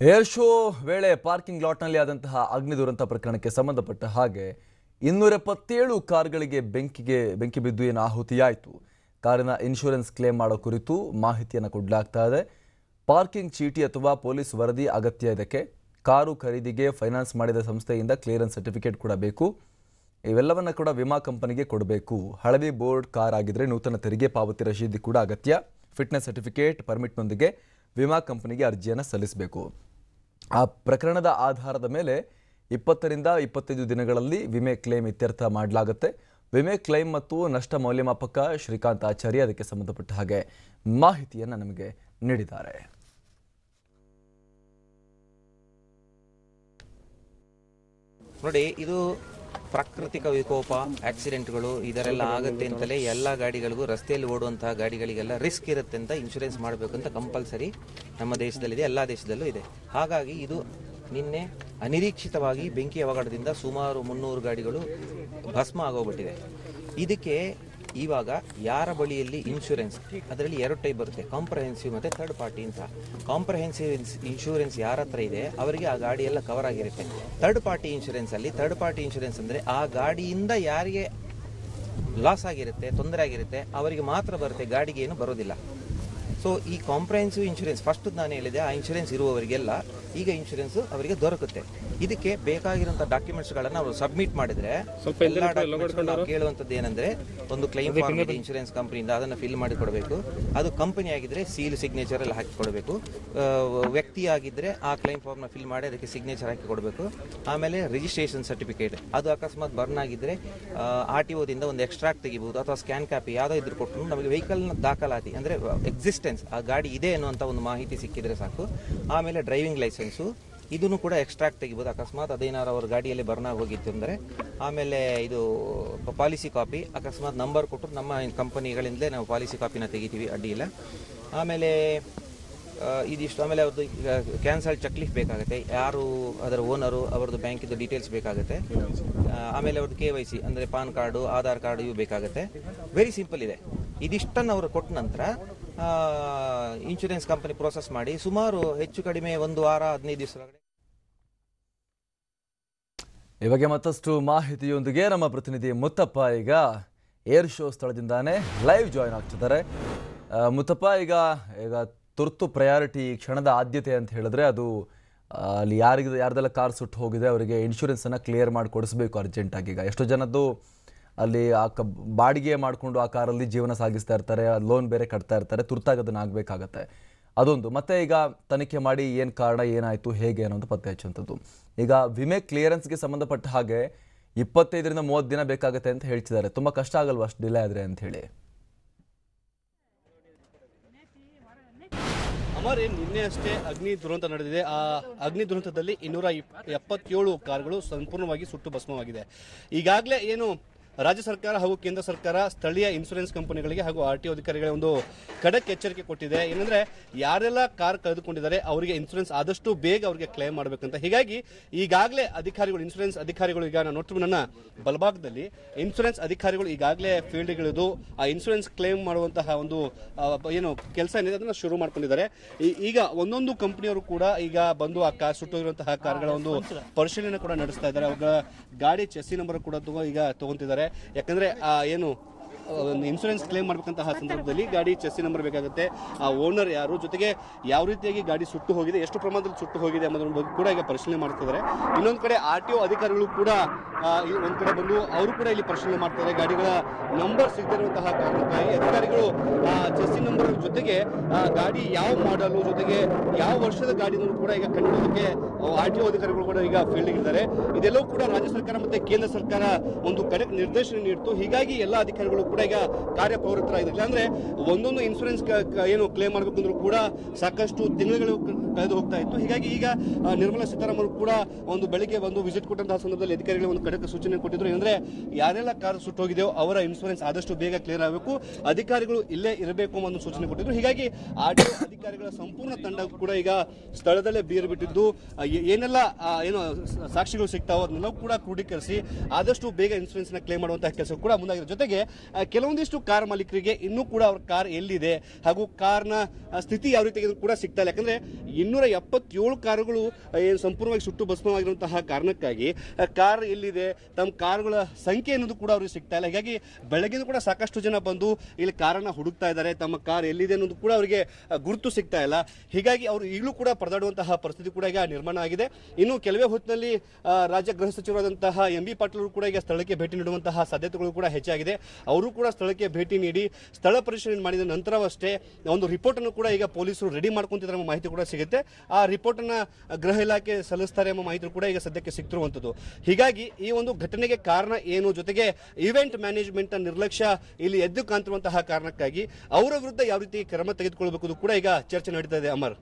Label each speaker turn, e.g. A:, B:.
A: Air show ವೇಳೆ parking ಲಾಟ್ನಲ್ಲಿ ಆದಂತಹ ಅಗ್ನಿ ದುರಂತ ಪ್ರಕರಣಕ್ಕೆ ಸಂಬಂಧಪಟ್ಟ ಹಾಗೆ ಇನ್ನೂರ ಎಪ್ಪತ್ತೇಳು ಕಾರ್ಗಳಿಗೆ ಬೆಂಕಿಗೆ, ಬೆಂಕಿ ಬಿದ್ದು ಏನು ಆಹುತಿಯಾಯಿತು. ಕಾರಿನ ಇನ್ಶೂರೆನ್ಸ್ ಕ್ಲೇಮ್ ಮಾಡೋ ಕುರಿತು ಮಾಹಿತಿಯನ್ನು ಕೊಡಲಾಗ್ತಾ ಇದೆ. ಪಾರ್ಕಿಂಗ್ ಚೀಟಿ ಅಥವಾ ಪೊಲೀಸ್ ವರದಿ ಅಗತ್ಯ ಇದಕ್ಕೆ. ಕಾರು ಖರೀದಿಗೆ ಫೈನಾನ್ಸ್ ಮಾಡಿದ ಸಂಸ್ಥೆಯಿಂದ ಕ್ಲಿಯರೆನ್ಸ್ ಸರ್ಟಿಫಿಕೇಟ್ ಕೂಡ ಬೇಕು. ಇವೆಲ್ಲವನ್ನು ಕೂಡ ವಿಮಾ ಕಂಪನಿಗೆ ಕೊಡಬೇಕು. ಹಳದಿ ಬೋರ್ಡ್ ಕಾರ್ ಆಗಿದ್ರೆ ನೂತನ ತೆರಿಗೆ ಪಾವತಿ ರಶೀದಿ ಕೂಡ ಅಗತ್ಯ. ಫಿಟ್ನೆಸ್ ಸರ್ಟಿಫಿಕೇಟ್ ಪರ್ಮಿಟ್ನೊಂದಿಗೆ ವಿಮಾ ಕಂಪನಿಗೆ ಅರ್ಜಿಯನ್ನು ಸಲ್ಲಿಸಬೇಕು. ಆ ಪ್ರಕರಣದ ಆಧಾರದ ಮೇಲೆ ಇಪ್ಪತ್ತರಿಂದ ಇಪ್ಪತ್ತೈದು ದಿನಗಳಲ್ಲಿ ವಿಮೆ ಕ್ಲೇಮ್ ಇತ್ಯರ್ಥ ಮಾಡಲಾಗುತ್ತೆ. ವಿಮೆ ಕ್ಲೈಮ್ ಮತ್ತು ನಷ್ಟ ಮೌಲ್ಯಮಾಪಕ ಶ್ರೀಕಾಂತ್ ಆಚಾರ್ಯ ಅದಕ್ಕೆ ಸಂಬಂಧಪಟ್ಟ ಹಾಗೆ ಮಾಹಿತಿಯನ್ನು ನಮಗೆ ನೀಡಿದ್ದಾರೆ.
B: ನೋಡಿ, ಇದು ಪ್ರಾಕೃತಿಕ ವಿಕೋಪ, ಆಕ್ಸಿಡೆಂಟ್ಗಳು, ಇದರೆಲ್ಲ ಆಗುತ್ತೆ ಅಂತಲೇ ಎಲ್ಲ ಗಾಡಿಗಳಿಗೂ, ರಸ್ತೆಯಲ್ಲಿ ಓಡುವಂತಹ ಗಾಡಿಗಳಿಗೆಲ್ಲ ರಿಸ್ಕ್ ಇರುತ್ತೆ ಅಂತ ಇನ್ಶೂರೆನ್ಸ್ ಮಾಡಬೇಕು ಅಂತ ಕಂಪಲ್ಸರಿ ನಮ್ಮ ದೇಶದಲ್ಲಿದೆ, ಎಲ್ಲ ದೇಶದಲ್ಲೂ ಇದೆ. ಹಾಗಾಗಿ ಇದು ನಿನ್ನೆ ಅನಿರೀಕ್ಷಿತವಾಗಿ ಬೆಂಕಿ ಅವಘಡದಿಂದ ಸುಮಾರು ಮುನ್ನೂರು ಗಾಡಿಗಳು ಭಸ್ಮ ಆಗೋಗ್ಬಿಟ್ಟಿದೆ. ಇದಕ್ಕೆ ಇವಾಗ ಯಾರ ಬಳಿಯಲ್ಲಿ ಇನ್ಶೂರೆನ್ಸ್ ಅದರಲ್ಲಿ ಎರಡು ಟೈಪ್ ಬರುತ್ತೆ. ಕಾಂಪ್ರಹೆನ್ಸಿವ್ ಮತ್ತು ಥರ್ಡ್ ಪಾರ್ಟಿ ಅಂತ. ಕಾಂಪ್ರಹೆನ್ಸಿವ್ ಇನ್ಶೂರೆನ್ಸ್ ಯಾರ ಹತ್ರ ಇದೆ, ಅವರಿಗೆ ಆ ಗಾಡಿ ಎಲ್ಲ ಕವರ್ ಆಗಿರುತ್ತೆ. ಥರ್ಡ್ ಪಾರ್ಟಿ ಇನ್ಶೂರೆನ್ಸ್ ಅಲ್ಲಿ ಥರ್ಡ್ ಪಾರ್ಟಿ ಇನ್ಶೂರೆನ್ಸ್ ಅಂದರೆ ಆ ಗಾಡಿಯಿಂದ ಯಾರಿಗೆ ಲಾಸ್ ಆಗಿರುತ್ತೆ, ತೊಂದರೆ ಆಗಿರುತ್ತೆ, ಅವರಿಗೆ ಮಾತ್ರ ಬರುತ್ತೆ, ಗಾಡಿಗೆ ಏನು ಬರೋದಿಲ್ಲ. ಸೊ ಈ ಕಾಂಪ್ರಹೆನ್ಸಿವ್ ಇನ್ಶೂರೆನ್ಸ್ ಫಸ್ಟ್ ನಾನು ಹೇಳಿದೆ ಆ ಇನ್ಶೂರೆನ್ಸ್ ಇರುವವರಿಗೆಲ್ಲ ಈಗ ಇನ್ಶೂರೆನ್ಸ್ ಅವರಿಗೆ ದೊರಕುತ್ತೆ. ಇದಕ್ಕೆ ಬೇಕಾಗಿರುವಂಥ ಡಾಕ್ಯುಮೆಂಟ್ಸ್ಗಳನ್ನು ಅವರು ಸಬ್ಮಿಟ್ ಮಾಡಿದ್ರೆ ಎಲ್ಲ ಡಾಕ್ಯುಮೆಂಟ್ಸ್ ಕೇಳುವಂಥದ್ದು ಏನಂದ್ರೆ ಒಂದು ಕ್ಲೈಮ್ ಫಾರ್ಮ್ ಇದೆ ಇನ್ಶೂರೆನ್ಸ್ ಕಂಪನಿಯಿಂದ ಅದನ್ನು ಫಿಲ್ ಮಾಡಿ ಕೊಡಬೇಕು. ಅದು ಕಂಪನಿ ಆಗಿದ್ರೆ ಸೀಲ್ ಸಿಗ್ನೇಚರ್ ಎಲ್ಲ ಹಾಕಿ ಕೊಡಬೇಕು. ವ್ಯಕ್ತಿ ಆಗಿದ್ರೆ ಆ ಕ್ಲೈಮ್ ಫಾರ್ಮ್ನ ಫಿಲ್ ಮಾಡಿ ಅದಕ್ಕೆ ಸಿಗ್ನೇಚರ್ ಹಾಕಿ ಕೊಡಬೇಕು. ಆಮೇಲೆ ರಿಜಿಸ್ಟ್ರೇಷನ್ ಸರ್ಟಿಫಿಕೇಟ್ ಅದು ಅಕಸ್ಮಾತ್ ಬರ್ನ್ ಆಗಿದ್ರೆ ಆರ್ ಟಿ ದಿಂದ ಒಂದು ಎಕ್ಸ್ಟ್ರಾಕ್ಟ್ ತೆಗಿಬಹುದು ಅಥವಾ ಸ್ಕ್ಯಾನ್ ಕಾಪಿ ಯಾವುದೋ ಇದ್ರು ಕೊಟ್ಟು ನಮಗೆ ವೆಹಿಕಲ್ನ ದಾಖಲಾತಿ ಅಂದರೆ ಎಕ್ಸಿಸ್ಟೆನ್ಸ್ ಆ ಗಾಡಿ ಇದೆ ಅನ್ನುವಂಥ ಒಂದು ಮಾಹಿತಿ ಸಿಕ್ಕಿದ್ರೆ ಸಾಕು. ಆಮೇಲೆ ಡ್ರೈವಿಂಗ್ ಲೈಸೆನ್ಸು ಇದನ್ನು ಕೂಡ ಎಕ್ಸ್ಟ್ರಾಕ್ಟ್ ತೆಗಿಬೋದು. ಅಕಸ್ಮಾತ್ ಅದೇನಾರು ಅವ್ರ ಗಾಡಿಯಲ್ಲಿ ಬರ್ನ್ ಹೋಗಿತ್ತು ಅಂದರೆ, ಆಮೇಲೆ ಇದು ಪಾಲಿಸಿ ಕಾಪಿ ಅಕಸ್ಮಾತ್ ನಂಬರ್ ಕೊಟ್ಟರು ನಮ್ಮ ಕಂಪನಿಗಳಿಂದಲೇ ನಾವು ಪಾಲಿಸಿ ಕಾಪಿನ ತೆಗಿತೀವಿ ಅಡ್ಡಿ ಇಲ್ಲ ಆಮೇಲೆ ಇದಿಷ್ಟು. ಆಮೇಲೆ ಅವ್ರದ್ದು ಈಗ ಕ್ಯಾನ್ಸಲ್ ಲೀಫ್ ಬೇಕಾಗುತ್ತೆ. ಯಾರು ಅದರ ಓನರು ಅವ್ರದ್ದು ಬ್ಯಾಂಕಿದ್ದು ಡೀಟೇಲ್ಸ್ ಬೇಕಾಗುತ್ತೆ. ಆಮೇಲೆ ಅವ್ರದ್ದು ಕೆ ವೈ ಸಿ, ಅಂದರೆ ಪಾನ್ ಕಾರ್ಡು, ಆಧಾರ್ ಕಾರ್ಡು ಇವು ಬೇಕಾಗುತ್ತೆ. ವೆರಿ ಸಿಂಪಲ್ ಇದೆ. ಇದಿಷ್ಟನ್ನು ಅವರು ಕೊಟ್ಟ ನಂತರ ಇನ್ಶೂರೆನ್ಸ್ ಕಂಪನಿ ಪ್ರೋಸೆಸ್ ಮಾಡಿ ಸುಮಾರು ಹೆಚ್ಚು ಕಡಿಮೆ ಒಂದು ವಾರ, ಹದಿನೈದು ದಿವಸ
A: ಈ ಬಗ್ಗೆ ಮತ್ತಷ್ಟು ಮಾಹಿತಿಯೊಂದಿಗೆ ನಮ್ಮ ಪ್ರತಿನಿಧಿ ಮುತ್ತಪ್ಪ ಈಗ ಏರ್ ಶೋ ಸ್ಥಳದಿಂದಾನೇ ಲೈವ್ ಜಾಯಿನ್ ಆಗ್ತಿದ್ದಾರೆ. ಮುತ್ತಪ್ಪ, ಈಗ ಈಗ ತುರ್ತು ಪ್ರಯಾರಿಟಿ ಕ್ಷಣದ ಆದ್ಯತೆ ಅಂತ ಹೇಳಿದ್ರೆ ಅದು ಅಲ್ಲಿ ಯಾರಿಗೆ, ಯಾರ್ದೆಲ್ಲ ಕಾರ್ ಸುಟ್ಟು ಹೋಗಿದೆ, ಅವರಿಗೆ ಇನ್ಶೂರೆನ್ಸನ್ನು ಕ್ಲಿಯರ್ ಮಾಡಿ ಕೊಡಿಸ್ಬೇಕು ಅರ್ಜೆಂಟಾಗಿ ಈಗ. ಎಷ್ಟೋ ಜನದ್ದು ಅಲ್ಲಿ ಆ ಕ, ಬಾಡಿಗೆ ಮಾಡಿಕೊಂಡು ಆ ಕಾರಲ್ಲಿ ಜೀವನ ಸಾಗಿಸ್ತಾ ಇರ್ತಾರೆ, ಲೋನ್ ಬೇರೆ ಕಟ್ತಾ ಇರ್ತಾರೆ, ತುರ್ತಾಗಿ ಅದನ್ನು ಆಗಬೇಕಾಗತ್ತೆ. ಅದೊಂದು. ಮತ್ತೆ ಈಗ ತನಿಖೆ ಮಾಡಿ ಏನು ಕಾರಣ, ಏನಾಯಿತು, ಹೇಗೆ ಅನ್ನೋದು ಪತ್ತೆ ಹಚ್ಚುವಂಥದ್ದು. ಈಗ ವಿಮೆ ಕ್ಲಿಯರೆನ್ಸ್ಗೆ ಸಂಬಂಧಪಟ್ಟ ಹಾಗೆ ಇಪ್ಪತ್ತೈದರಿಂದ ಮೂವತ್ತು ದಿನ ಬೇಕಾಗುತ್ತೆ ಅಂತ ಹೇಳ್ತಿದ್ದಾರೆ. ತುಂಬ ಕಷ್ಟ ಆಗಲ್ವ ಅಷ್ಟು ಡಿಲೇ ಆದರೆ ಅಂತ ಹೇಳಿ?
C: ಅಮರ್, ಏನ್ ನಿನ್ನೆ ಅಷ್ಟೇ ಅಗ್ನಿ ದುರಂತ ನಡೆದಿದೆ. ಆ ಅಗ್ನಿ ದುರಂತದಲ್ಲಿ ಇನ್ನೂರ ಎಪ್ಪತ್ತೇಳು ಕಾರ್ಗಳು ಸಂಪೂರ್ಣವಾಗಿ ಸುಟ್ಟು ಭಸ್ಮವಾಗಿದೆ. ಈಗಾಗಲೇ ಏನು ರಾಜ್ಯ ಸರ್ಕಾರ ಹಾಗೂ ಕೇಂದ್ರ ಸರ್ಕಾರ ಸ್ಥಳೀಯ ಇನ್ಶೂರೆನ್ಸ್ ಕಂಪನಿಗಳಿಗೆ ಹಾಗೂ ಆರ್ ಟಿ ಅಧಿಕಾರಿಗಳಿಗೆ ಒಂದು ಖಡಕ್ ಎಚ್ಚರಿಕೆ ಕೊಟ್ಟಿದೆ. ಏನಂದ್ರೆ ಯಾರೆಲ್ಲ ಕಾರ್ ಕಳೆದುಕೊಂಡಿದ್ದಾರೆ ಅವರಿಗೆ ಇನ್ಶೂರೆನ್ಸ್ ಆದಷ್ಟು ಬೇಗ ಅವರಿಗೆ ಕ್ಲೇಮ್ ಮಾಡಬೇಕಂತ. ಹೀಗಾಗಿ ಈಗಾಗಲೇ ಅಧಿಕಾರಿಗಳು ಇನ್ಶೂರೆನ್ಸ್ ಅಧಿಕಾರಿಗಳು ಈಗ ನಾನು ನೋಡ್ತಿರುವ ನನ್ನ ಬಲಭಾಗದಲ್ಲಿ ಇನ್ಶೂರೆನ್ಸ್ ಅಧಿಕಾರಿಗಳು ಈಗಾಗಲೇ ಫೀಲ್ಡ್ಗಳಿದು ಆ ಇನ್ಶೂರೆನ್ಸ್ ಕ್ಲೇಮ್ ಮಾಡುವಂತಹ ಒಂದು ಏನು ಕೆಲಸ ಏನಿದೆ ಅದನ್ನ ಶುರು ಮಾಡ್ಕೊಂಡಿದ್ದಾರೆ. ಈಗ ಒಂದೊಂದು ಕಂಪನಿಯವರು ಕೂಡ ಈಗ ಬಂದು ಆ ಕಾರ್ ಸುಟ್ಟೋಗಿರುವಂತಹ ಕಾರ್ಗಳ ಒಂದು ಪರಿಶೀಲನೆ ಕೂಡ ನಡೆಸ್ತಾ ಇದ್ದಾರೆ. ಅವಾಗ ಗಾಡಿ ಚೆಸ್ಸಿ ನಂಬರ್ ಕೂಡ ಈಗ ತಗೊಂತಿದ್ದಾರೆ. ಯಾಕಂದ್ರೆ ಏನು ಒಂದು ಇನ್ಶೂರೆನ್ಸ್ ಕ್ಲೇಮ್ ಮಾಡಬೇಕಂತಹ ಸಂದರ್ಭದಲ್ಲಿ ಗಾಡಿ ಚೆಸ್ಸಿ ನಂಬರ್ ಬೇಕಾಗುತ್ತೆ. ಆ ಓನರ್ ಯಾರು? ಜೊತೆಗೆ ಯಾವ ರೀತಿಯಾಗಿ ಗಾಡಿ ಸುಟ್ಟು ಹೋಗಿದೆ ಎಷ್ಟು ಪ್ರಮಾಣದಲ್ಲಿ ಸುಟ್ಟು ಹೋಗಿದೆ ಅನ್ನೋದ್ರ ಬಗ್ಗೆ ಕೂಡ ಈಗ ಪರಿಶೀಲನೆ ಮಾಡ್ತಿದ್ದಾರೆ. ಇನ್ನೊಂದು ಕಡೆ ಆರ್ ಟಿ ಒ ಅಧಿಕಾರಿಗಳು ಕೂಡ ಒಂದು ಕಡೆ ಬಂದು ಅವರು ಕೂಡ ಇಲ್ಲಿ ಪರಿಶೀಲನೆ ಮಾಡ್ತಾರೆ ಗಾಡಿಗಳ ನಂಬರ್ ಸಿಗದಿರುವಂತಹ ಕಾರಣಕ್ಕಾಗಿ ಅಧಿಕಾರಿಗಳು ಆ ಚೆಸ್ಸಿ ನಂಬರ್ ಜೊತೆಗೆ ಆ, ಗಾಡಿ ಯಾವ ಮಾಡಲು ಜೊತೆಗೆ ಯಾವ ವರ್ಷದ ಗಾಡಿನೂ ಕೂಡ ಈಗ ಕಂಡುಹಿಡಿಯೋದಕ್ಕೆ ಆರ್ ಟಿ ಒ ಅಧಿಕಾರಿಗಳು ಕೂಡ ಈಗ ಫೀಲ್ಡ್ ಇದ್ದಾರೆ. ಇದೆಲ್ಲವೂ ಕೂಡ ರಾಜ್ಯ ಸರ್ಕಾರ ಮತ್ತೆ ಕೇಂದ್ರ ಸರ್ಕಾರ ಒಂದು ಕಡೆ ನಿರ್ದೇಶನ ನೀಡಿತು. ಹೀಗಾಗಿ ಎಲ್ಲ ಅಧಿಕಾರಿಗಳು ಕೂಡ ಈಗ ಕಾರ್ಯಪ್ರವೃತ್ತರಾಗಿದೆ ಅಂದ್ರೆ ಒಂದೊಂದು ಇನ್ಶೂರೆನ್ಸ್ ಏನು ಕ್ಲೇಮ್ ಮಾಡಬೇಕಂದ್ರೂ ಕೂಡ ಸಾಕಷ್ಟು ತಿಂಗಳು ಕಳೆದು ಹೋಗ್ತಾ ಇತ್ತು. ಹೀಗಾಗಿ ಈಗ ನಿರ್ಮಲಾ ಸೀತಾರಾಮನ್ ಕೂಡ ಒಂದು ಬೆಳಿಗ್ಗೆ ಬಂದು ವಿಸಿಟ್ ಕೊಟ್ಟಂತಹ ಸಂದರ್ಭದಲ್ಲಿ ಅಧಿಕಾರಿಗಳಿಗೆ ಒಂದು ಖಡಕ ಸೂಚನೆ ಕೊಟ್ಟಿದ್ರು. ಅಂದ್ರೆ ಯಾರೆಲ್ಲ ಕಾರ್ ಸುಟ್ಟೋಗಿದೆಯೋ ಅವರ ಇನ್ಶೂರೆನ್ಸ್ ಆದಷ್ಟು ಬೇಗ ಕ್ಲಿಯರ್ ಆಗಬೇಕು. ಅಧಿಕಾರಿಗಳು ಇಲ್ಲೇ ಇರಬೇಕು ಅನ್ನೋ ಒಂದು ಸೂಚನೆ ಕೊಟ್ಟಿದ್ರು. ಹೀಗಾಗಿ ಆಡಳಿತ ಅಧಿಕಾರಿಗಳ ಸಂಪೂರ್ಣ ತಂಡ ಕೂಡ ಈಗ ಸ್ಥಳದಲ್ಲೇ ಬೀರು ಬಿಟ್ಟಿದ್ದು. ಏನೆಲ್ಲ ಏನು ಸಾಕ್ಷಿಗಳು ಸಿಗ್ತಾವೋ ಅದನ್ನೆಲ್ಲ ಕೂಡ ಕ್ರೋಢೀಕರಿಸಿ ಆದಷ್ಟು ಬೇಗ ಇನ್ಶೂರೆನ್ಸ್ನ ಕ್ಲೇಮ್ ಮಾಡುವಂತಹ ಕೆಲಸ ಕೂಡ ಮುಂದಾಗಿದೆ. ಜೊತೆಗೆ ಕೆಲವೊಂದಿಷ್ಟು ಕಾರ್ ಮಾಲೀಕರಿಗೆ ಇನ್ನೂ ಕೂಡ ಅವ್ರ ಕಾರ್ ಎಲ್ಲಿದೆ ಹಾಗೂ ಕಾರ್ನ ಸ್ಥಿತಿ ಯಾವ ರೀತಿ ಕೂಡ ಸಿಗ್ತಾ ಇಲ್ಲ. ಯಾಕಂದ್ರೆ ಇನ್ನೂರ ಎಪ್ಪತ್ತೇಳು ಕಾರುಗಳು ಏನು ಸಂಪೂರ್ಣವಾಗಿ ಸುಟ್ಟು ಭಸ್ಮವಾಗಿರುವಂತಹ ಕಾರಣಕ್ಕಾಗಿ ಕಾರ್ ಎಲ್ಲಿದೆ, ತಮ್ಮ ಕಾರುಗಳ ಸಂಖ್ಯೆ ಅನ್ನೋದು ಕೂಡ ಅವ್ರಿಗೆ ಸಿಗ್ತಾ ಇಲ್ಲ. ಹೀಗಾಗಿ ಬೆಳಗ್ಗೆ ಕೂಡ ಸಾಕಷ್ಟು ಜನ ಬಂದು ಇಲ್ಲಿ ಕಾರನ್ನ ಹುಡುಕ್ತಾ ಇದ್ದಾರೆ. ತಮ್ಮ ಕಾರ್ ಎಲ್ಲಿದೆ ಅನ್ನೋದು ಕೂಡ ಅವರಿಗೆ ಗುರುತು ಸಿಗ್ತಾ ಇಲ್ಲ. ಹೀಗಾಗಿ ಅವರು ಈಗಲೂ ಕೂಡ ಪರದಾಡುವಂತಹ ಪರಿಸ್ಥಿತಿ ಕೂಡ ಈಗ ನಿರ್ಮಾಣ ಆಗಿದೆ. ಇನ್ನು ಕೆಲವೇ ಹೊತ್ತಿನಲ್ಲಿ ರಾಜ್ಯ ಗೃಹ ಸಚಿವರಾದಂತಹ ಎಂ ಬಿ ಪಾಟೀಲ್ ಕೂಡ ಈಗ ಸ್ಥಳಕ್ಕೆ ಭೇಟಿ ನೀಡುವಂತಹ ಸಾಧ್ಯತೆಗಳು ಕೂಡ ಹೆಚ್ಚಾಗಿದೆ. ಅವರು ಕೂಡ ಸ್ಥಳಕ್ಕೆ ಭೇಟಿ ನೀಡಿ ಸ್ಥಳ ಪರಿಶೀಲನೆ ಮಾಡಿದ ನಂತರವಷ್ಟೇ ಒಂದು ರಿಪೋರ್ಟ್ ಅನ್ನು ಕೂಡ ಈಗ ಪೊಲೀಸರು ರೆಡಿ ಮಾಡ್ಕೊಂತಿದ್ದಾರೆ ಎಂಬ ಮಾಹಿತಿ ಕೂಡ ಸಿಗುತ್ತೆ. ಆ ರಿಪೋರ್ಟ್ ಅನ್ನ ಗೃಹ ಇಲಾಖೆ ಸಲ್ಲಿಸ್ತಾರೆ ಎಂಬ ಮಾಹಿತಿ ಕೂಡ ಈಗ ಸದ್ಯಕ್ಕೆ ಸಿಕ್ತಿರುವಂತದ್ದು ಹೀಗಾಗಿ ಈ ಒಂದು ಘಟನೆಗೆ ಕಾರಣ ಏನು ಜೊತೆಗೆ ಇವೆಂಟ್ ಮ್ಯಾನೇಜ್ಮೆಂಟ್ ನಿರ್ಲಕ್ಷ್ಯ ಇಲ್ಲಿ ಎದ್ದು ಕಾಣ್ತಿರುವಂತಹ ಕಾರಣಕ್ಕಾಗಿ ಅವರ ವಿರುದ್ಧ ಯಾವ ರೀತಿ ಕ್ರಮ ತೆಗೆದುಕೊಳ್ಳಬೇಕು ಕೂಡ ಈಗ ಚರ್ಚೆ ನಡೀತಾ ಇದೆ. ಅಮರ್.